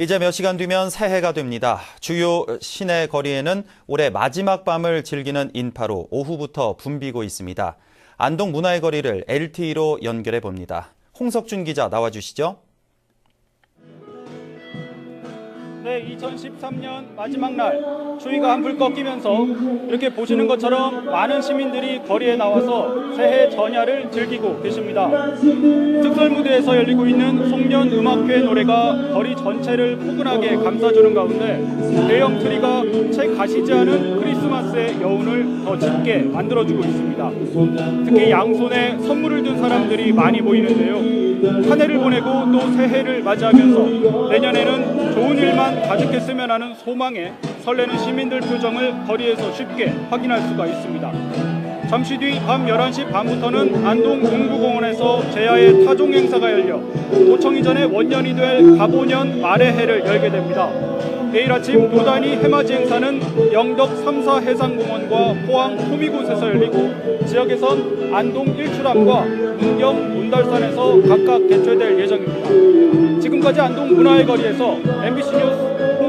이제 몇 시간 뒤면 새해가 됩니다. 주요 시내 거리에는 올해 마지막 밤을 즐기는 인파로 오후부터 붐비고 있습니다. 안동 문화의 거리를 LTE로 연결해 봅니다. 홍석준 기자 나와주시죠. 네, 2013년 마지막 날 추위가 한풀 꺾이면서 이렇게 보시는 것처럼 많은 시민들이 거리에 나와서 새해 전야를 즐기고 계십니다. 특설 무대에서 열리고 있는 송년 음악회 노래가 거리 전체를 포근하게 감싸주는 가운데 대형 트리가 채 가시지 않은 크리스마스의 여운을 더 짙게 만들어주고 있습니다. 특히 양손에 선물을 든 사람들이 많이 보이는데요. 한 해를 보내고 또 새해를 맞이하면서 내년에는 좋은 일만 가득했으면 하는 소망에 설레는 시민들 표정을 거리에서 쉽게 확인할 수가 있습니다. 잠시 뒤 밤 11시 반부터는 안동 동구공원에서 제야의 타종 행사가 열려 도청 이전의 원년이 될 가보년 말의 해를 열게 됩니다. 내일 아침 도단위 해맞이 행사는 영덕 3사 해상공원과 포항 토미곶에서 열리고 지역에선 안동 일출암과 문경 문달산에서 각각 개최될 예정입니다. 지금까지 안동 문화의 거리에서 MBC 뉴스